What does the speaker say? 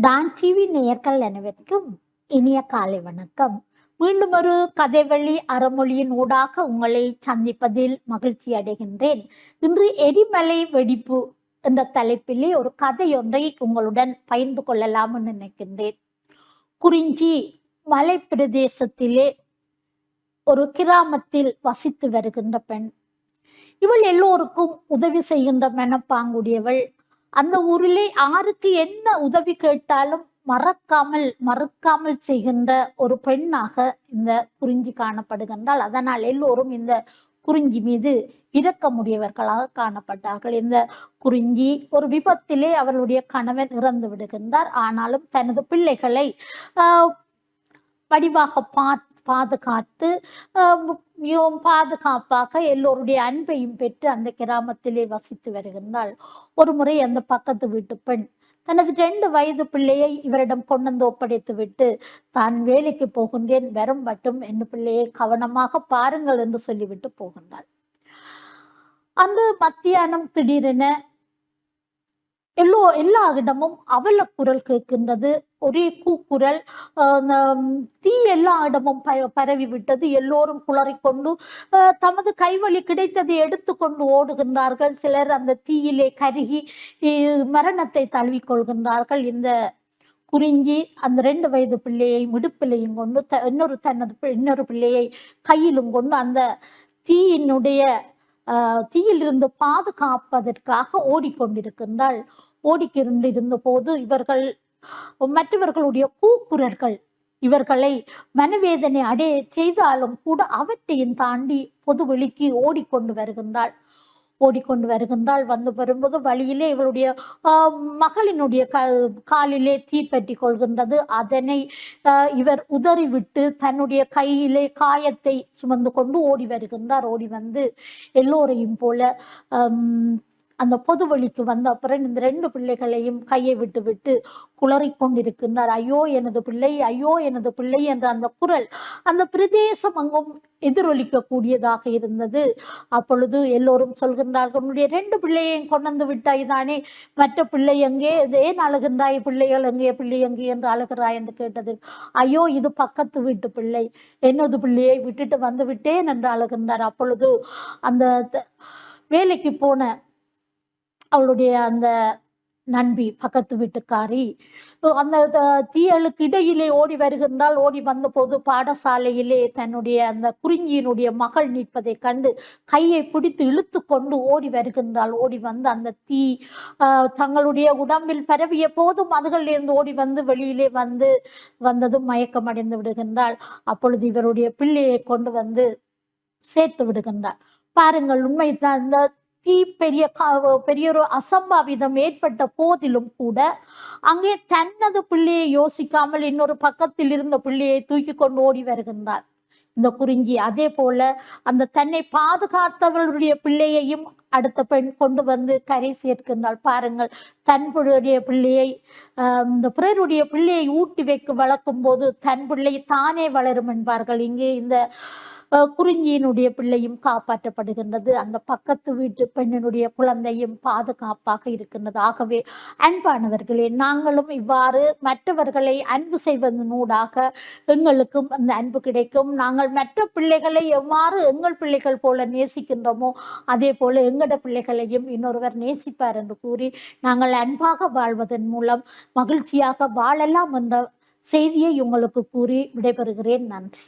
Don TV நேயர்கள் அனைவருக்கும் இனிய காலை வணக்கம். மீண்டும் ஒரு கதைவழி அறமொழியின் ஊடாக உங்களை சந்திப்பதில் மகிழ்ச்சி அடைகின்றேன். இன்று எரிமலை வெடிப்பு என்ற தலைப்பிலே ஒரு கதையொன்றை உங்களுடன் பகிர்ந்து கொள்ளலாம்னு நினைக்கின்றேன். குறிஞ்சி மலை பிரதேசத்திலே ஒரு கிராமத்தில் வசித்து வருகின்ற பெண். இவள் எல்லோருக்கும் உதவி செய்கின்ற மனப்பாங்குடையவள். அந்த ஊரிலே யாருக்கு என்ன உதவி கேட்டாலும் மறக்காமல் மறுக்காமல் செய்கின்ற ஒரு பெண்ணாக இந்த குறிஞ்சி காணப்படுகின்றால் அதனால் எல்லோரும் இந்த குறிஞ்சி மீது இரக்கமுடையவர்களாக காணப்பட்டார்கள். இந்த குறிஞ்சி ஒரு விபத்திலே அவளுடைய கணவன் இறந்து விடுகின்றார். ஆனாலும் தனது பிள்ளைகளை ஆஹ், வடிவாக பார்த்து பாதுகாத்து மிகவும் பாதுகாப்பாக எல்லோருடைய அன்பையும் பெற்று அந்த கிராமத்திலே வசித்து வருகின்றாள். ஒரு முறை அந்த பக்கத்து வீட்டு பெண் தனது ரெண்டு வயது பிள்ளையை இவரிடம் கொண்டு வந்து ஒப்படைத்து விட்டு தான் வேலைக்கு போகின்றேன் வரும் மட்டும் என் பிள்ளையை கவனமாக பாருங்கள் என்று சொல்லிவிட்டு போகின்றாள். அந்த மத்தியானம் திடீரென எல்லோ எல்லா இடமும் அவல குரல் கேட்கின்றது. ஒரே கூக்குரல் தீ எல்லா இடமும் ப- பரவி விட்டது எல்லோரும் குளறிக்கொண்டு தமது கைவழி கிடைத்ததை எடுத்துக்கொண்டு ஓடுகின்றார்கள். சிலர் அந்த தீயிலே கருகி மரணத்தை மரணத்தை தழுவிக்கொள்கின்றார்கள். இந்த குறிஞ்சி அந்த ரெண்டு வயது பிள்ளையை விடுப்பிலையும் கொண்டு த- இன்னொரு தனது இன்னொரு பிள்ளையை கையிலும் கொண்டு அந்த தீயினுடைய தீயிலிருந்து பாதுகாப்பதற்காக ஓடிக்கொண்டிருக்கின்றாள். ஓடிக்கொண்டிருந்த போது இவர்கள் மற்றவர்களுடைய கூக்குரர்கள் இவர்களை மனவேதனை அடைய செய்தாலும் கூட அவற்றையும் தாண்டி பொது வெளிக்கு ஓடிக்கொண்டு வருகின்றாள். ஓடிக்கொண்டு வருகின்றாள். வந்து வரும்போது வழியிலே இவளுடைய மகளினுடைய க காலிலே தீப்பற்றி கொள்கின்றது. அதனை இவர் உதறிவிட்டு தன்னுடைய கையிலே காயத்தை சுமந்து கொண்டு ஓடி வருகின்றார். ஓடி வந்து எல்லோரையும் போல அந்த பொது வழிக்கு வந்த அப்புறம் இந்த ரெண்டு பிள்ளைகளையும் கையை விட்டு விட்டு குளறிக் கொண்டிருக்கின்றார். ஐயோ எனது பிள்ளை ஐயோ எனது பிள்ளை என்ற அந்த குரல் அந்த பிரதேசம் அங்கும் எதிரொலிக்க கூடியதாக இருந்தது. அப்பொழுது எல்லோரும் சொல்கின்றார்கள் உன்னுடைய ரெண்டு பிள்ளையையும் கொண்டு வந்து விட்டாய் தானே? மற்ற பிள்ளை எங்கே? ஏன் அழுகின்றாய்? பிள்ளைகள் எங்கே? பிள்ளை எங்கே என்று அழுகிறாய்? என்று கேட்டது. ஐயோ இது பக்கத்து வீட்டு பிள்ளை. என்னது பிள்ளையை விட்டுட்டு வந்து விட்டேன் என்று அழுகின்றார். அப்பொழுது அந்த த- வேலைக்கு போன அவளுடைய அந்த நண்பி பக்கத்து வீட்டுக்காரி. அந்த த- தீயலுக்கு இடையிலே ஓடி வருகின்றால் ஓடி வந்தபோது பாடசாலையிலே தன்னுடைய அந்த குறிஞ்சியினுடைய மகள் நிற்பதை கண்டு கையை பிடித்து இழுத்து கொண்டு ஓடி வருகின்றாள். ஓடி வந்து அந்த தீ ஆஹ், தங்களுடைய உடம்பில் பரவிய போதும் அதுகளிலிருந்து ஓடி வந்து வெளியிலே வந்து வந்ததும் மயக்கமடைந்து விடுகின்றாள். அப்பொழுது இவருடைய பிள்ளையை கொண்டு வந்து சேர்த்து விடுகின்றாள். பாருங்கள் உண்மைதான். இந்த தீ பெரிய பெரிய ஒரு அசம்பாவிதம் ஏற்பட்ட போதிலும் கூட அங்கே தன்னது பிள்ளையை யோசிக்காமல் இன்னொரு பக்கத்தில் இருந்த பிள்ளையை தூக்கி கொண்டு ஓடி வருகின்றார். இந்த குறிஞ்சி அதே போல அந்த தன்னை பாதுகாத்தவர்களுடைய பிள்ளையையும் அடுத்த பெண் கொண்டு வந்து கரை சேர்க்கின்றாள். பாருங்கள் தன்புடைய பிள்ளையை ஆஹ், இந்த பிறருடைய பிள்ளையை ஊட்டி வைக்க வளர்க்கும் போது தன் பிள்ளை தானே வளரும் என்பார்கள். இங்கே இந்த குறிஞ்சியினுடைய பிள்ளையும் காப்பாற்றப்படுகின்றது. அந்த பக்கத்து வீட்டு பெண்ணினுடைய குழந்தையும் பாதுகாப்பாக இருக்கின்றது. ஆகவே அன்பானவர்களே நாங்களும் இவ்வாறு மற்றவர்களை அன்பு செய்வதனூடாக எங்களுக்கும் அந்த அன்பு கிடைக்கும். நாங்கள் மற்ற பிள்ளைகளை எவ்வாறு எங்கள் பிள்ளைகள் போல நேசிக்கின்றோமோ அதே போல எங்களோட பிள்ளைகளையும் இன்னொருவர் நேசிப்பார் என்று கூறி நாங்கள் அன்பாக வாழ்வதன் மூலம் மகிழ்ச்சியாக வாழலாம் என்ற செய்தியை உங்களுக்கு கூறி விடைபெறுகிறேன். நன்றி.